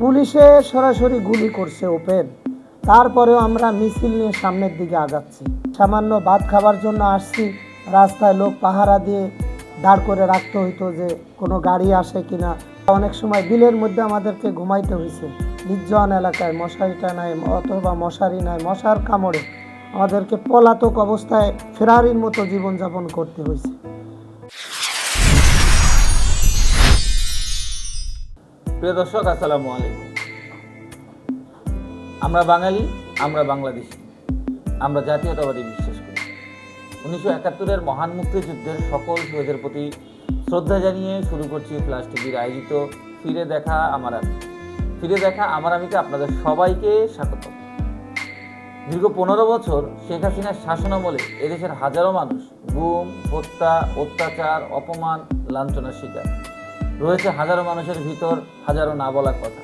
পুলিশে সরাসরি গুলি করছে ওপেন। তারপরেও আমরা মিছিল নিয়ে সামনের দিকে আগাচ্ছি। সামান্য ভাত খাবার জন্য আসছি। রাস্তায় লোক পাহারা দিয়ে দাঁড় করে রাখতে হইতো যে কোনো গাড়ি আসে কিনা। অনেক সময় বিলের মধ্যে আমাদেরকে ঘুমাইতে হয়েছে নির্জন এলাকায় মশারিটা নাই অথবা মশারি নাই, মশার কামড়ে আমাদেরকে পলাতক অবস্থায় ফেরারির মতো জীবনযাপন করতে হয়েছে প্রিয় দর্শক, আসসালামু আলাইকুম। আমরা বাঙালি, আমরা বাংলাদেশি। আমরা জাতীয়তাবাদী বিশ্বাস করি। উনিশশো একাত্তরের মহান মুক্তিযুদ্ধের সকল শহীদের প্রতি শ্রদ্ধা জানিয়ে শুরু করছি ফ্লাশ টিভির আয়োজিত ফিরে দেখা আমার আমি। ফিরে দেখা আমার আমিতে আপনাদের সবাইকে স্বাগত। দীর্ঘ পনেরো বছর শেখ হাসিনার শাসনামলে এদেশের হাজারো মানুষ গুম, হত্যা, অত্যাচার, অপমান, লাঞ্ছনার শিকার। রয়েছে হাজারো মানুষের ভিতর হাজারো না বলা কথা।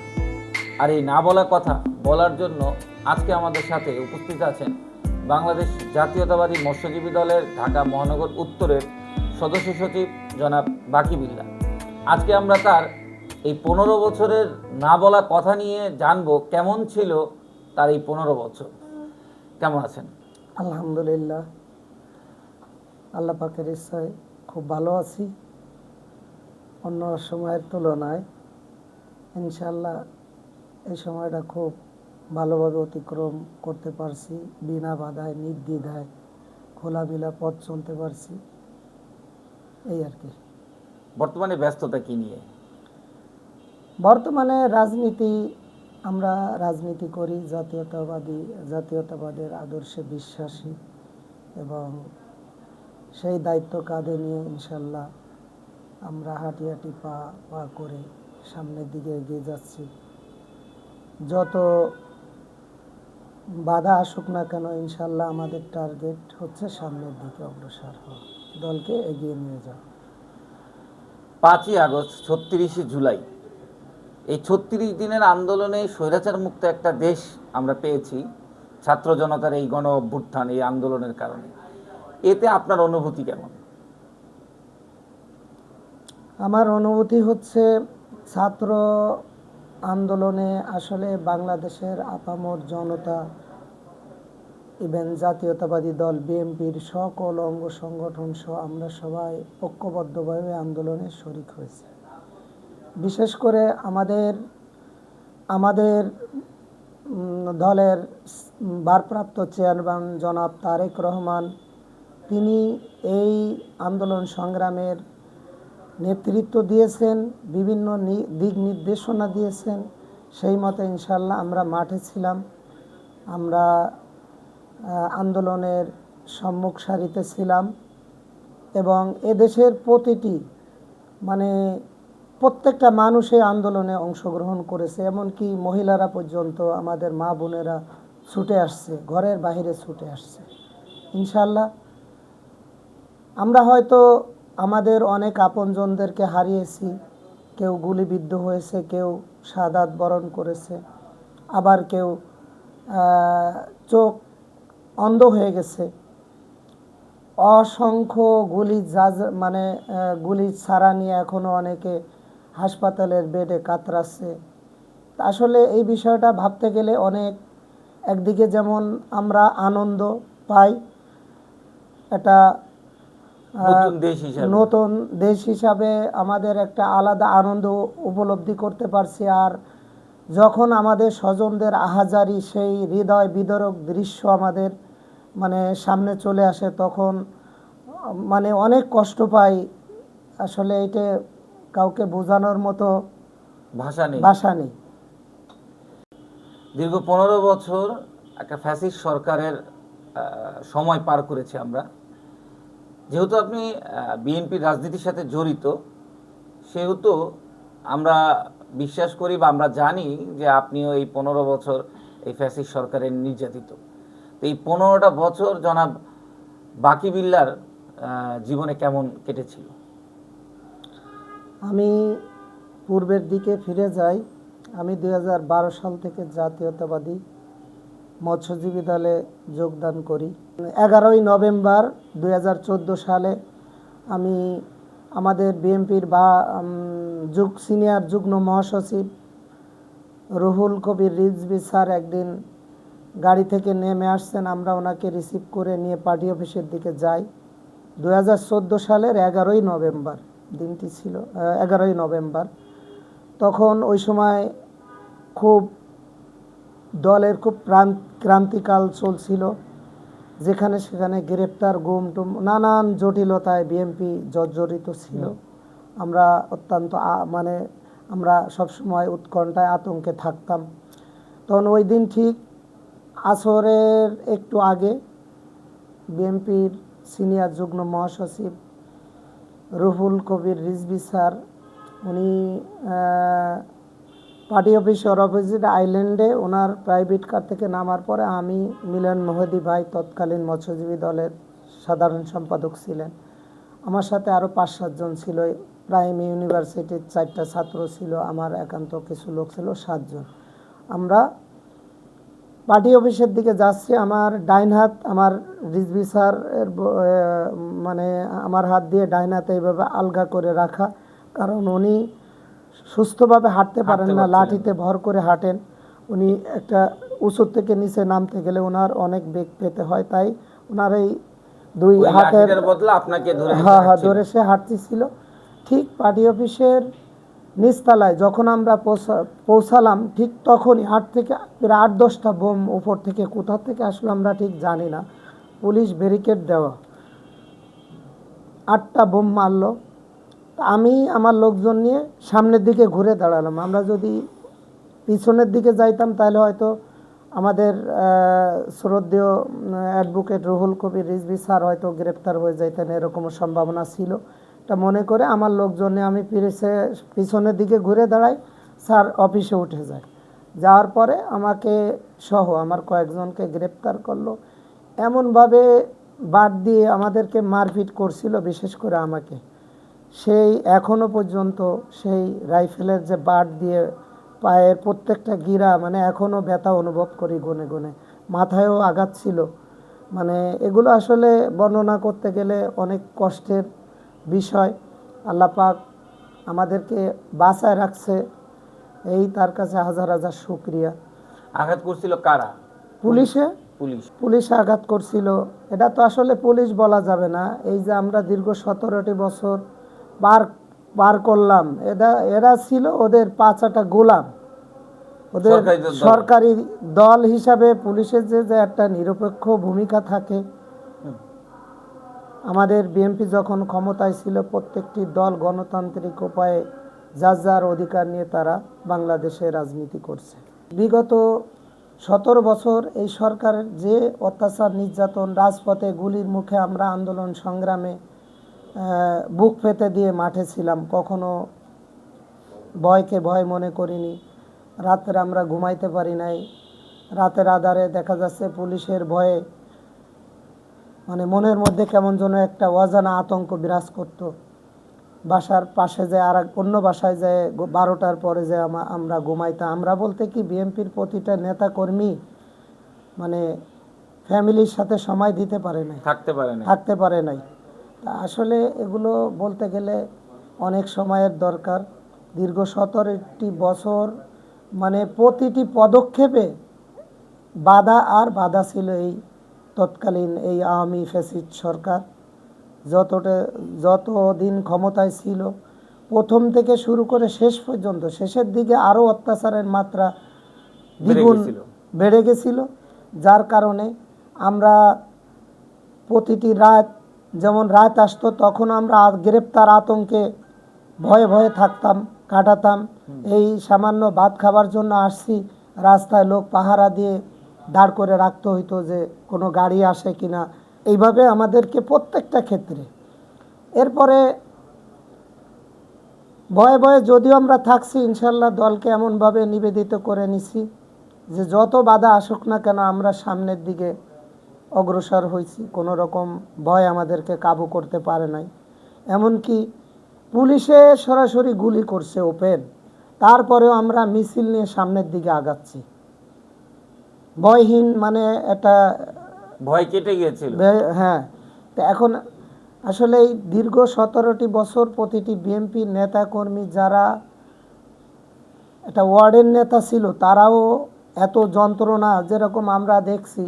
আর এই না বলা কথা বলার জন্য আজকে আমাদের সাথে উপস্থিত আছেন বাংলাদেশ জাতীয়তাবাদী মৎস্যজীবী দলের ঢাকা মহানগর উত্তরের সদস্য সচিব জনাব বাকি বিল্লা। আজকে আমরা তার এই পনেরো বছরের না বলা কথা নিয়ে জানব কেমন ছিল তার এই পনেরো বছর। কেমন আছেন? আলহামদুলিল্লাহ। আল্লাহ পাকের ইচ্ছায় খুব ভালো আছি। অন্য সময়ের তুলনায় ইনশাল্লাহ এই সময়টা খুব ভালোভাবে অতিক্রম করতে পারছি বিনা বাধায় নির্দ্বিধায় খোলামেলা পথ চলতে পারছি। এই আর কি। বর্তমানে ব্যস্ততা কি নিয়ে? বর্তমানে রাজনীতি আমরা রাজনীতি করি জাতীয়তাবাদী জাতীয়তাবাদের আদর্শে বিশ্বাসী এবং সেই দায়িত্ব কাঁধে নিয়ে ইনশাল্লাহ আমরা হাঁটি হাঁটি পা পা করে সামনের দিকে এগিয়ে যাচ্ছি। যত বাধা আসুক না কেন ইনশাল্লাহ আমাদের টার্গেট হচ্ছে সামনের দিকে অগ্রসর হওয়া। দলকে এগিয়ে নিয়ে যাওয়া। পাঁচই আগস্ট, ছত্রিশে জুলাই। এই ছত্রিশ দিনের আন্দোলনে স্বৈরাচার মুক্ত একটা দেশ আমরা পেয়েছি, ছাত্র জনতার এই গণ অভ্যুত্থান এই আন্দোলনের কারণে। এতে আপনার অনুভূতি কেমন? আমার অনুভূতি হচ্ছে ছাত্র আন্দোলনে আসলে বাংলাদেশের আপামর জনতা ইভেন জাতীয়তাবাদী দল বিএনপির সকল অঙ্গ সংগঠন সহ আমরা সবাই ঐক্যবদ্ধভাবে আন্দোলনে শরিক হয়েছে। বিশেষ করে আমাদের আমাদের দলের ভারপ্রাপ্ত চেয়ারম্যান জনাব তারেক রহমান, তিনি এই আন্দোলন সংগ্রামের নেতৃত্ব দিয়েছেন, বিভিন্ন দিক নির্দেশনা দিয়েছেন। সেই মতে ইনশাল্লাহ আমরা মাঠে ছিলাম। আমরা আন্দোলনের সম্মুখ সারিতে ছিলাম এবং এদেশের প্রতিটি মানে প্রত্যেকটা মানুষ এই আন্দোলনে অংশগ্রহণ করেছে, এমনকি মহিলারা পর্যন্ত আমাদের মা বোনেরা ছুটে আসছে, ঘরের বাইরে ছুটে আসছে। ইনশাল্লাহ আমরা হয়তো আমাদের অনেক আপনজনদেরকে হারিয়েছি। কেউ গুলিবিদ্ধ হয়েছে, কেউ সাদাত বরণ করেছে। আবার কেউ চোখ অন্ধ হয়ে গেছে। অসংখ্য গুলি যা- মানে গুলি ছাড়া নিয়ে এখনও অনেকে হাসপাতালের বেডে কাতরাচ্ছে। আসলে এই বিষয়টা ভাবতে গেলে অনেক, একদিকে যেমন আমরা আনন্দ পাই এটা নতুন দেশ হিসাবে। আমাদের একটা আলাদা আনন্দ উপলব্ধি করতে পারছি। আর যখন আমাদের স্বজনদের আহাজারি সেই হৃদয় বিদরক দৃশ্য আমাদের মানে সামনে চলে আসে তখন মানে অনেক কষ্ট পাই। আসলে এটা কাউকে বোঝানোর মতো ভাষা নেই। ভাষা নেই। দীর্ঘ পনেরো বছর একটা ফ্যাসিস্ট সরকারের সময় পার করেছি আমরা। যেহেতু আপনি বিএনপির রাজনীতির সাথে জড়িত, সেহেতু আমরা বিশ্বাস করি বা আমরা জানি যে আপনিও এই পনেরো বছর এই ফ্যাসিস্ট সরকারের নির্যাতিত। তো এই পনেরোটা বছর জনাব বাকি বিল্লার জীবনে কেমন কেটেছিল? আমি পূর্বের দিকে ফিরে যাই। আমি দু হাজার বারো সাল থেকে জাতীয়তাবাদী মৎস্যজীবী দলে যোগদান করি। এগারোই নভেম্বর দু হাজার চোদ্দ সালে আমি আমাদের বিএনপির বা যুগ, সিনিয়র যুগ্ম মহাসচিব রুহুল কবির রিজবি স্যার একদিন গাড়ি থেকে নেমে আসছেন, আমরা ওনাকে রিসিভ করে নিয়ে পার্টি অফিসের দিকে যাই। দু হাজার চোদ্দ সালের এগারোই নভেম্বর, দিনটি ছিল এগারোই নভেম্বর, তখন ওই সময় খুব দলের খুব ক্রান্তিকাল চলছিল যেখানে সেখানে গ্রেপ্তার গুম টুম নানান জটিলতায় বিএনপি জর্জরিত ছিল। আমরা অত্যন্ত মানে আমরা সবসময় উৎকণ্ঠায় আতঙ্কে থাকতাম। তখন ওই দিন ঠিক আসরের একটু আগে বিএনপির সিনিয়র যুগ্ম মহাসচিব রুহুল কবির রিজভি স্যার উনি পার্টি অফিসের অপোজিট আইল্যান্ডে ওনার প্রাইভেট কার থেকে নামার পরে আমি মিলন মোহদি ভাই তৎকালীন মৎস্যজীবী দলের সাধারণ সম্পাদক ছিলেন। আমার সাথে আরও পাঁচ সাতজন ছিল। প্রাইম ইউনিভার্সিটির চারটা ছাত্র ছিল। আমার একান্ত কিছু লোক ছিল সাতজন আমরা পার্টি অফিসের দিকে যাচ্ছি। আমার ডাইন হাত আমার রিজভি স্যার মানে আমার হাত দিয়ে ডাইন হাতে এইভাবে আলগা করে রাখা। কারণ উনি সুস্থভাবে হাঁটতে পারেন না লাঠিতে ভর করে হাঁটেন। উনি একটা উঁচু থেকে নিচে নামতে গেলে ওনার অনেক বেগ পেতে হয় তাই ওনার এই দুই হাতের বদলে আপনাকে হ্যাঁ হ্যাঁ ধরে সে হাঁটতেছিল। ঠিক পার্টি অফিসের নিচতলায় যখন আমরা পৌঁছা- পৌঁছালাম ঠিক তখনই আট থেকে প্রায় আট দশটা বোম উপর থেকে কোথা থেকে আসলো আমরা ঠিক জানি না। পুলিশ ব্যারিকেড দেওয়া। আটটা বোম মারলো। আমি আমার লোকজন নিয়ে সামনের দিকে ঘুরে দাঁড়ালাম। আমরা যদি পিছনের দিকে যাইতাম তাহলে হয়তো আমাদের শ্রদ্ধেয় অ্যাডভোকেট রুহুল কবির রিজভি স্যার হয়তো গ্রেপ্তার হয়ে যাইতেন, এরকমও সম্ভাবনা ছিল। এটা মনে করে আমার লোকজনে আমি পিছে, পিছনের দিকে ঘুরে দাঁড়াই, স্যার অফিসে উঠে যায়। যাওয়ার পরে আমাকে সহ আমার কয়েকজনকে গ্রেপ্তার করল। এমনভাবে বাদ দিয়ে আমাদেরকে মারপিট করছিল, বিশেষ করে আমাকে। সেই এখনও পর্যন্ত সেই রাইফেলের যে বাট দিয়ে পায়ের প্রত্যেকটা গিরা মানে এখনও ব্যথা অনুভব করি গনে গনে। মাথায়ও আঘাত ছিল। মানে এগুলো আসলে বর্ণনা করতে গেলে অনেক কষ্টের বিষয়। আল্লাহ পাক আমাদেরকে বাঁচায় রাখছে। এই তার কাছে হাজার হাজার শুক্রিয়া। আঘাত করছিল কারা? পুলিশে? পুলিশ। পুলিশ আঘাত করছিল। এটা তো আসলে পুলিশ বলা যাবে না। এই যে আমরা দীর্ঘ সতেরোটি বছর পার পার করলাম। এটা এরা ছিল ওদের পাঁচাটা গোলাম। ওদের সরকারি দল। হিসাবে পুলিশের যে যে একটা নিরপেক্ষ ভূমিকা থাকে আমাদের বিএনপি যখন ক্ষমতায় ছিল প্রত্যেকটি দল গণতান্ত্রিক উপায়ে যার যার অধিকার নিয়ে তারা বাংলাদেশে রাজনীতি করছে। বিগত সতেরো বছর এই সরকারের যে অত্যাচার নির্যাতন রাজপথে গুলির মুখে আমরা আন্দোলন সংগ্রামে বুক পেতে দিয়ে মাঠে ছিলাম কখনো ভয়কে ভয় মনে করিনি। রাত্রে আমরা ঘুমাইতে পারি নাই। রাতের আধারে দেখা যাচ্ছে পুলিশের ভয়ে মানে মনের মধ্যে কেমন যেন একটা অজানা আতঙ্ক বিরাজ করত। বাসার পাশে যে আর অন্য বাসায় যে বারোটার পরে যে আমরা ঘুমাইতাম। আমরা বলতে কি বিএনপির প্রতিটা নেতা কর্মী মানে ফ্যামিলির সাথে সময় দিতে পারে নাই। থাকতে পারে না থাকতে পারে নাই। আসলে এগুলো বলতে গেলে অনেক সময়ের দরকার। দীর্ঘ সতেরোটি বছর মানে প্রতিটি পদক্ষেপে বাধা আর বাধা ছিল এই তৎকালীন এই আওয়ামী ফ্যাসিস্ট সরকার। যতটা যত দিন ক্ষমতায় ছিল প্রথম থেকে শুরু করে শেষ পর্যন্ত শেষের দিকে আরও অত্যাচারের মাত্রা দ্বিগুণ বেড়ে গেছিল। যার কারণে আমরা প্রতিটি রাত যেমন রাত আসতো তখন আমরা গ্রেপ্তার আতঙ্কে ভয়ে ভয়ে থাকতাম কাটাতাম। এই সামান্য ভাত খাবার জন্য আসছি রাস্তায় লোক পাহারা দিয়ে দাঁড় করে রাখতে হইতো যে কোনো গাড়ি আসে কিনা। এইভাবে আমাদেরকে প্রত্যেকটা ক্ষেত্রে। এরপরে ভয়ে ভয়ে যদিও আমরা থাকছি ইনশাল্লাহ দলকে এমনভাবে নিবেদিত করে নিছি যে যত বাধা আসুক না কেন আমরা সামনের দিকে অগ্রসর হয়েছি কোনো রকম ভয় আমাদেরকে কাবু করতে পারে নাই। এমনকি পুলিশে সরাসরি গুলি করছে ওপেন তারপরেও আমরা মিছিল নিয়ে সামনের দিকে আগাচ্ছি। ভয়হীন মানে একটা ভয় কেটে গিয়েছিল। হ্যাঁ। তো এখন আসলে এই দীর্ঘ সতেরোটি বছর প্রতিটি বিএনপি নেতাকর্মী যারা একটা ওয়ার্ডের নেতা ছিল তারাও এত যন্ত্রণা যেরকম আমরা দেখছি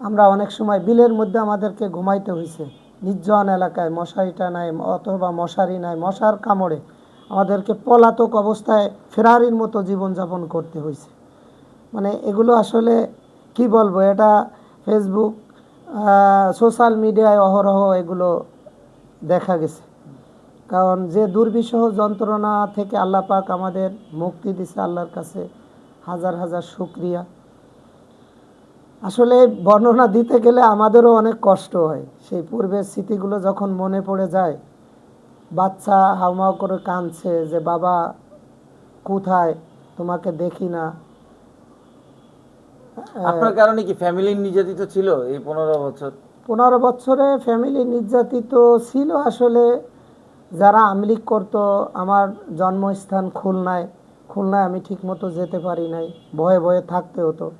আমরা অনেক সময় বিলের মধ্যে আমাদেরকে ঘুমাইতে হয়েছে নির্জন এলাকায় মশারিটা নাই অথবা মশারি নাই, মশার কামড়ে আমাদেরকে পলাতক অবস্থায় ফেরারির মতো জীবনযাপন করতে হয়েছে মানে এগুলো আসলে কি বলব, এটা ফেসবুক সোশ্যাল মিডিয়ায় অহরহ এগুলো দেখা গেছে। কারণ যে দুর্বিষহ যন্ত্রণা থেকে আল্লাহ পাক আমাদের মুক্তি দিছে আল্লাহর কাছে হাজার হাজার শুক্রিয়া। আসলে বর্ণনা দিতে গেলে আমাদেরও অনেক কষ্ট হয়। সেই পূর্বের স্মৃতিগুলো যখন মনে পড়ে যায় বাচ্চা হাউমাউ করে কাঁদছে যে বাবা কোথায়? তোমাকে দেখি না। আপনার কারণে কি ফ্যামিলির নির্যাতিত ছিল এই পনেরো বছর? পনেরো বছরে ফ্যামিলি নির্যাতিত ছিল আসলে। যারা আমলিক করতো আমার জন্মস্থান খুলনায়। খুলনায় আমি ঠিকমতো যেতে পারি নাই। ভয়ে ভয়ে থাকতে হতো।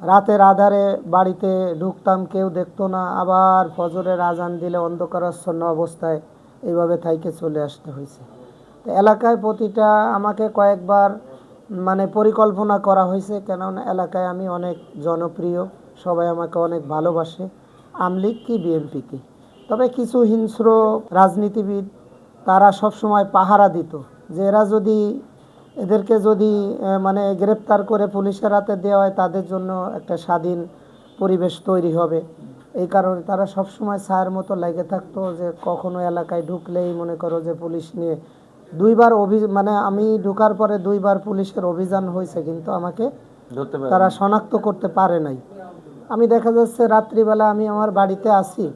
রাতের আধারে বাড়িতে ঢুকতাম, কেউ দেখতো না। আবার ফজরের আজান দিলে অন্ধকারাচ্ছন্ন অবস্থায় এইভাবে থাইকে চলে আসতে হয়েছে। তো এলাকায় প্রতিটা আমাকে কয়েকবার মানে পরিকল্পনা করা হয়েছে, কেননা এলাকায় আমি অনেক জনপ্রিয়, সবাই আমাকে অনেক ভালোবাসে। আমলিগ কি, বিএনপি কি? তবে কিছু হিংস্র রাজনীতিবিদ, তারা সবসময় পাহারা দিত যে এরা যদি এদেরকে যদি মানে গ্রেপ্তার করে পুলিশের হাতে দেওয়া হয় তাদের জন্য একটা স্বাধীন পরিবেশ তৈরি হবে। এই কারণে তারা সব সময় ছায়ের মতো লেগে থাকতো যে কখনো এলাকায় ঢুকলেই মনে করো যে পুলিশ নিয়ে দুইবার অভি মানে আমি ঢুকার পরে দুইবার পুলিশের অভিযান হয়েছে কিন্তু আমাকে তারা শনাক্ত করতে পারে নাই। আমি দেখা যাচ্ছে রাত্রিবেলা আমি আমার বাড়িতে আসি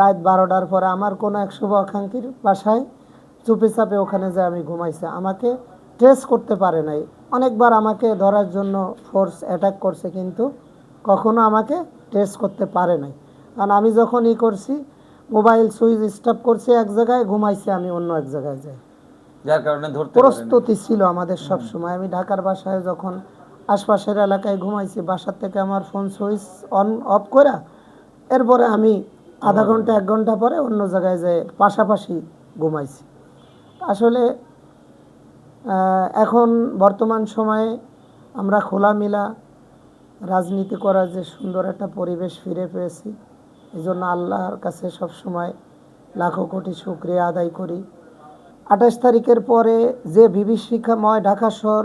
রাত বারোটার পরে আমার কোনো এক শুভাকাঙ্ক্ষীর বাসায় চুপি চাপে ওখানে যে আমি ঘুমাইছি আমাকে ট্রেস করতে পারে নাই। অনেকবার আমাকে ধরার জন্য ফোর্স অ্যাটাক করছে কিন্তু কখনো আমাকে ট্রেস করতে পারে নাই। কারণ আমি যখন ই করছি মোবাইল সুইচ স্টপ করছি এক জায়গায় ঘুমাইছি আমি অন্য এক জায়গায় যাই। যার কারণে ধরতে প্রস্তুতি ছিল আমাদের সব সময় আমি ঢাকার বাসায় যখন আশপাশের এলাকায় ঘুমাইছি বাসার থেকে আমার ফোন সুইচ অন অফ করে এরপরে আমি আধা ঘণ্টা এক ঘণ্টা পরে অন্য জায়গায় যেয়ে পাশাপাশি ঘুমাইছি। আসলে এখন বর্তমান সময়ে আমরা খোলামেলা রাজনীতি করার যে সুন্দর একটা পরিবেশ ফিরে পেয়েছি এই জন্য আল্লাহর কাছে সব সময় লাখো কোটি শুক্রিয়া আদায় করি। আঠাশ তারিখের পরে যে বিভীষিকাময় ঢাকা শহর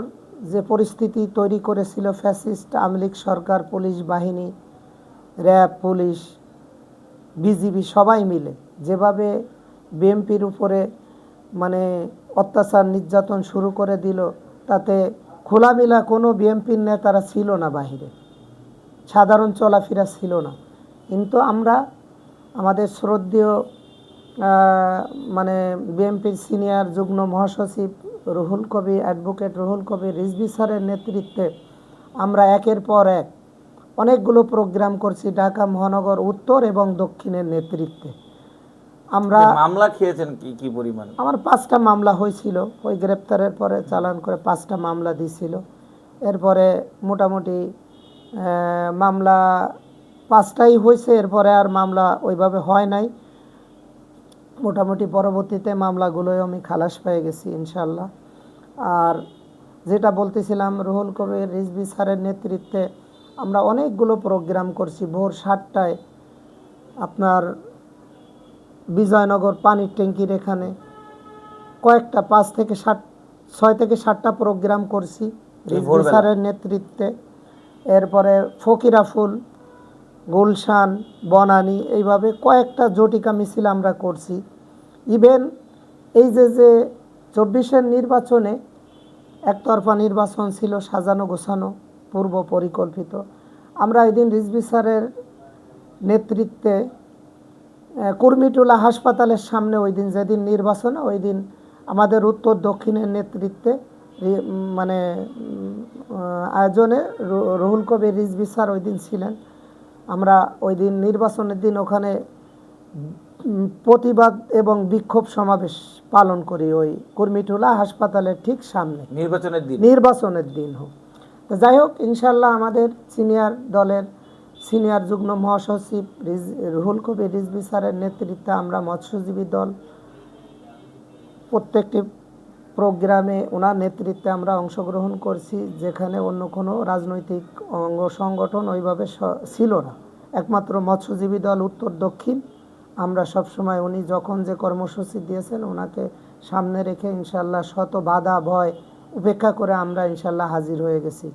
যে পরিস্থিতি তৈরি করেছিল, ফ্যাসিস্ট আমলিক সরকার, পুলিশ বাহিনী, র্যাব, পুলিশ, বিজিবি, সবাই মিলে যেভাবে বিএমপির উপরে মানে অত্যাচার নির্যাতন শুরু করে দিল, তাতে খোলামেলা কোনো বিএমপির নেতারা ছিল না বাহিরে। সাধারণ চলাফেরা ছিল না। কিন্তু আমরা, আমাদের শ্রদ্ধেয় মানে বিএনপির সিনিয়র যুগ্ম মহাসচিব রুহুল কবি অ্যাডভোকেট রুহুল কবি রিজভি স্যারের নেতৃত্বে আমরা একের পর এক অনেকগুলো প্রোগ্রাম করছি ঢাকা, মহানগর, উত্তর এবং দক্ষিণের নেতৃত্বে। আমরা মামলা খেয়েছেন কি কি পরিমাণ? আমার পাঁচটা মামলা হয়েছিল। ওই গ্রেপ্তারের পরে চালান করে পাঁচটা মামলা দিছিল। এরপরে মোটামুটি মামলা পাঁচটাই হয়েছে। এরপরে আর মামলা ওইভাবে হয় নাই। মোটামুটি পরবর্তীতে মামলাগুলোই আমি খালাস পেয়ে গেছি ইনশাল্লাহ। আর যেটা বলতেছিলাম রুহুল কবির রিজবি স্যারের নেতৃত্বে আমরা অনেকগুলো প্রোগ্রাম করছি। ভোর সাতটায় আপনার বিজয়নগর পানির ট্যাঙ্কির এখানে কয়েকটা পাঁচ থেকে ষাট ছয় থেকে সাতটা প্রোগ্রাম করছি। স্যারের নেতৃত্বে। এরপরে ফকিরা ফুল গুলশান বনানী এইভাবে কয়েকটা জটিকা মিছিল আমরা করছি। ইভেন এই যে যে চব্বিশের নির্বাচনে একতরফা নির্বাচন ছিল সাজানো গোছানো পূর্ব পরিকল্পিত। আমরা এদিন রিজবি স্যারের নেতৃত্বে কুর্মিটোলা হাসপাতালের সামনে ওই দিন যেদিন নির্বাচন ওই দিন আমাদের উত্তর দক্ষিণের নেতৃত্বে মানে আয়োজনে রুহুল কবির রিজভি স্যার ওই দিন ছিলেন। আমরা ওই দিন নির্বাচনের দিন ওখানে প্রতিবাদ এবং বিক্ষোভ সমাবেশ পালন করি ওই কুর্মিটোলা হাসপাতালের ঠিক সামনে। নির্বাচনের দিন? নির্বাচনের দিন হোক। তো যাই হোক ইনশাল্লাহ আমাদের সিনিয়র দলের সিনিয়র যুগ্ম মহাসচিব রুহুল কবির রিজভি স্যারের নেতৃত্বে আমরা মৎস্যজীবী দল প্রত্যেকটি প্রোগ্রামে ওনার নেতৃত্বে আমরা অংশগ্রহণ করছি, যেখানে অন্য কোনো রাজনৈতিক অঙ্গ সংগঠন ওইভাবে ছিল না। একমাত্র মৎস্যজীবী দল উত্তর দক্ষিণ। আমরা সবসময় উনি যখন যে কর্মসূচি দিয়েছেন, ওনাকে সামনে রেখে ইনশাল্লাহ শত বাধা, ভয় উপেক্ষা করে আমরা ইনশাল্লাহ হাজির হয়ে গেছি।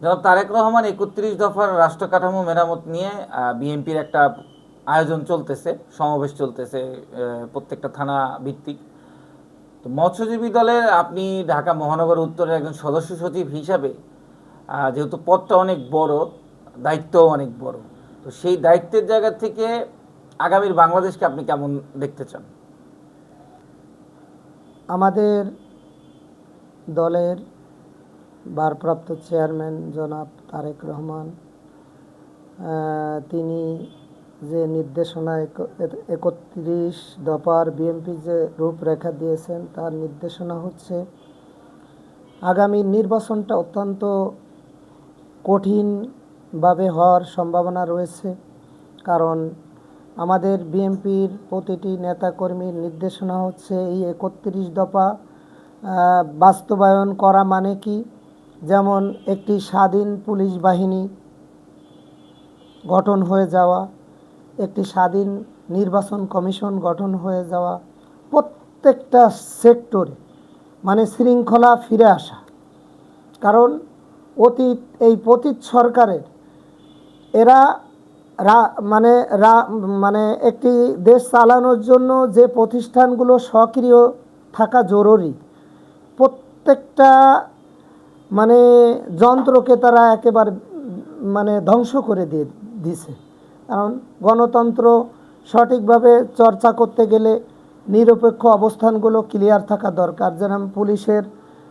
জনাব তারেক রহমান একত্রিশ দফার রাষ্ট্র কাঠামো মেরামত নিয়ে বিএনপির একটা আয়োজন চলতেছে, সমাবেশ চলতেছে প্রত্যেকটা থানা ভিত্তিক। তো মৎস্যজীবী দলের আপনি ঢাকা মহানগর উত্তরের একজন সদস্য সচিব হিসাবে যেহেতু পদটা অনেক বড়, দায়িত্বও অনেক বড়, তো সেই দায়িত্বের জায়গা থেকে আগামীর বাংলাদেশকে আপনি কেমন দেখতে চান? আমাদের দলের ভারপ্রাপ্ত চেয়ারম্যান জনাব তারেক রহমান তিনি যে নির্দেশনা এক- একত্রিশ দফার বিএনপি যে রূপরেখা দিয়েছেন, তার নির্দেশনা হচ্ছে আগামী নির্বাচনটা অত্যন্ত কঠিনভাবে হওয়ার সম্ভাবনা রয়েছে। কারণ আমাদের বিএনপির প্রতিটি নেতাকর্মীর নির্দেশনা হচ্ছে এই একত্রিশ দফা বাস্তবায়ন করা মানে কি? যেমন একটি স্বাধীন পুলিশ বাহিনী গঠন হয়ে যাওয়া, একটি স্বাধীন নির্বাচন কমিশন গঠন হয়ে যাওয়া, প্রত্যেকটা সেক্টরে মানে শৃঙ্খলা ফিরে আসা। কারণ অতীত, এই পতীত সরকারের এরা রা মানে রা মানে একটি দেশ চালানোর জন্য যে প্রতিষ্ঠানগুলো সক্রিয় থাকা জরুরি, প্রত্যেকটা মানে যন্ত্রকে তারা একেবারে মানে ধ্বংস করে দিয়ে দিছে। কারণ গণতন্ত্র সঠিকভাবে চর্চা করতে গেলে নিরপেক্ষ অবস্থানগুলো ক্লিয়ার থাকা দরকার। যেমন পুলিশের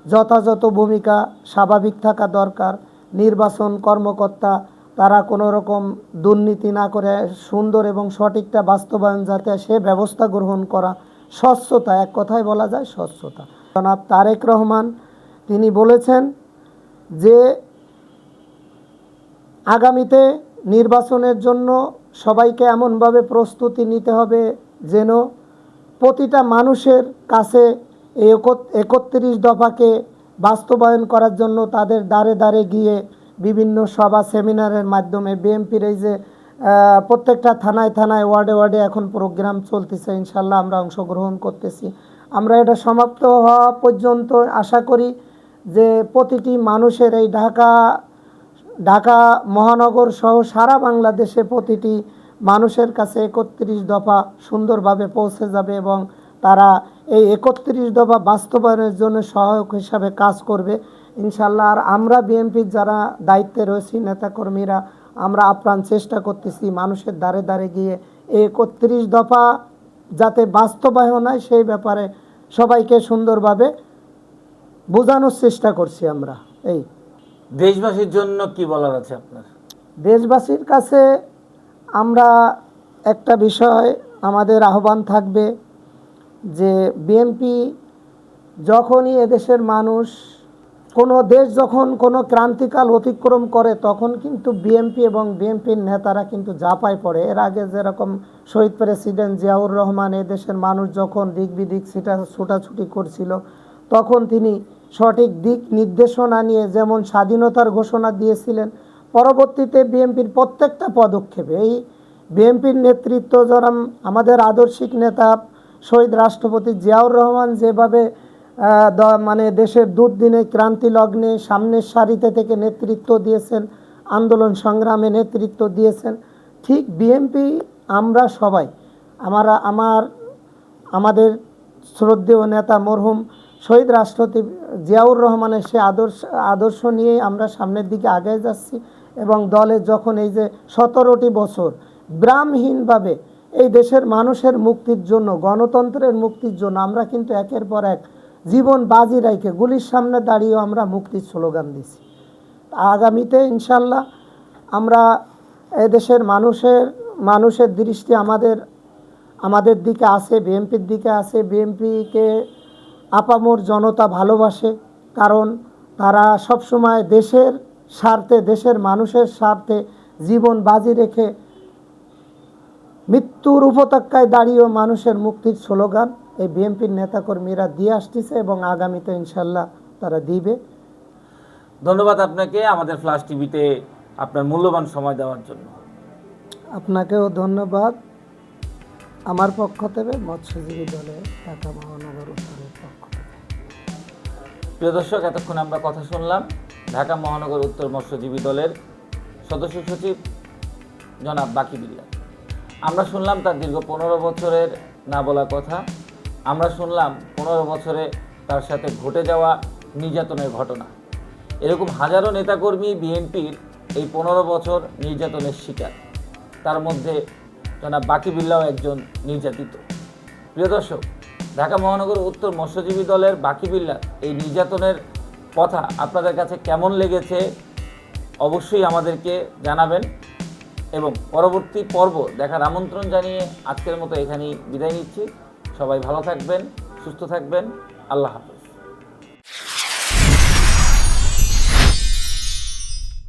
যথাযথ ভূমিকা স্বাভাবিক থাকা দরকার। নির্বাচন কর্মকর্তা, তারা কোনো রকম দুর্নীতি না করে সুন্দর এবং সঠিকটা বাস্তবায়ন যাতে সে ব্যবস্থা গ্রহণ করা স্বচ্ছতা, এক কথায় বলা যায় স্বচ্ছতা। জনাব তারেক রহমান, তিনি বলেছেন যে আগামীতে নির্বাচনের জন্য সবাইকে এমনভাবে প্রস্তুতি নিতে হবে যেন প্রতিটা মানুষের কাছে এই একত্রিশ দফাকে বাস্তবায়ন করার জন্য তাদের দ্বারে দ্বারে গিয়ে বিভিন্ন সভা, সেমিনারের মাধ্যমে বিএনপির এই যে প্রত্যেকটা থানায় থানায়, ওয়ার্ডে ওয়ার্ডে এখন প্রোগ্রাম চলতেছে, ইনশাল্লাহ আমরা অংশগ্রহণ করতেছি। আমরা এটা সমাপ্ত হওয়া পর্যন্ত আশা করি যে প্রতিটি মানুষের এই ঢাকা ঢাকা মহানগর সহ সারা বাংলাদেশে প্রতিটি মানুষের কাছে একত্রিশ দফা সুন্দরভাবে পৌঁছে যাবে এবং তারা এই একত্রিশ দফা বাস্তবায়নের জন্য সহায়ক হিসাবে কাজ করবে। ইনশাল্লাহ আর আমরা বিএনপির যারা দায়িত্বে রয়েছি, নেতাকর্মীরা, আমরা আপ্রাণ চেষ্টা করতেছি মানুষের দ্বারে দ্বারে গিয়ে এই একত্রিশ দফা যাতে বাস্তবায়ন হয়, সেই ব্যাপারে সবাইকে সুন্দরভাবে বোঝানোর চেষ্টা করছি আমরা। এই। দেশবাসীর জন্য কি বলার আছে আপনার? দেশবাসীর কাছে আমরা একটা বিষয় আমাদের আহ্বান থাকবে যে বিএনপি যখনই এদেশের মানুষ কোনো দেশ যখন কোনো ক্রান্তিকাল অতিক্রম করে তখন কিন্তু বিএনপি এবং বিএনপির নেতারা কিন্তু জাপায় পড়ে। এর আগে যেরকম শহীদ প্রেসিডেন্ট জিয়াউর রহমান এদেশের মানুষ যখন দিক বিদিক সেটা ছোটাছুটি করছিল তখন তিনি সঠিক দিক নির্দেশনা নিয়ে যেমন স্বাধীনতার ঘোষণা দিয়েছিলেন, পরবর্তীতে বিএনপির প্রত্যেকটা পদক্ষেপে এই বিএনপির নেতৃত্ব যেরম আমাদের আদর্শিক নেতা শহীদ রাষ্ট্রপতি জিয়াউর রহমান যেভাবে মানে দেশের দুর্দিনে ক্রান্তি লগ্নে সামনের সারিতে থেকে নেতৃত্ব দিয়েছেন, আন্দোলন সংগ্রামে নেতৃত্ব দিয়েছেন, ঠিক বিএনপি আমরা সবাই, আমরা, আমার, আমাদের শ্রদ্ধেয় নেতা মরহুম শহীদ রাষ্ট্রপতি জিয়াউর রহমানের সে আদর্শ আদর্শ নিয়েই আমরা সামনের দিকে আগে যাচ্ছি এবং দলের যখন এই যে সতেরোটি বছর ব্রামহীনভাবে এই দেশের মানুষের মুক্তির জন্য, গণতন্ত্রের মুক্তির জন্য আমরা কিন্তু একের পর এক জীবন বাজি রাইখে গুলির সামনে দাঁড়িয়েও আমরা মুক্তির স্লোগান দিছি আগামীতে ইনশাল্লাহ আমরা এদেশের মানুষের মানুষের দৃষ্টি আমাদের আমাদের দিকে আছে বিএনপির দিকে আছে বিএনপিকে আপামোর জনতা ভালোবাসে কারণ তারা সবসময় দেশের স্বার্থে দেশের মানুষের স্বার্থে জীবন বাজি রেখে মৃত্যুর উপত্যকায় দাঁড়িয়েও মানুষের মুক্তির স্লোগান এই বিএনপির নেতাকর্মীরা দিয়ে আসতেছে এবং আগামীতে ইনশাল্লাহ তারা দিবে। ধন্যবাদ আপনাকে আমাদের ফ্লাশ টিভিতে আপনার মূল্যবান সময় দেওয়ার জন্য। আপনাকেও ধন্যবাদ। আমার পক্ষ থেকে মৎস্যজীবী দলের ঢাকা মহানগর উত্তরের পক্ষ থেকে। প্রিয় দর্শক, এতক্ষণ আমরা কথা শুনলাম ঢাকা মহানগর উত্তর মৎস্যজীবী দলের সদস্য সচিব জনাব বাকি বিল্লা। আমরা শুনলাম তার দীর্ঘ পনেরো বছরের না বলা কথা। আমরা শুনলাম পনেরো বছরে তার সাথে ঘটে যাওয়া নির্যাতনের ঘটনা। এরকম হাজারো নেতাকর্মী বিএনপির এই পনেরো বছর নির্যাতনের শিকার। তার মধ্যে জনাব বাকি বিল্লাও একজন নির্যাতিত। প্রিয় দর্শক, ঢাকা মহানগর উত্তর মৎস্যজীবী দলের বাকি বিল্লা এই নির্যাতনের কথা আপনাদের কাছে কেমন লেগেছে অবশ্যই আমাদেরকে জানাবেন এবং পরবর্তী পর্ব দেখার আমন্ত্রণ জানিয়ে আজকের মতো এখানেই বিদায় নিচ্ছি। সবাই ভালো থাকবেন, সুস্থ থাকবেন। আল্লাহ হাফেজ।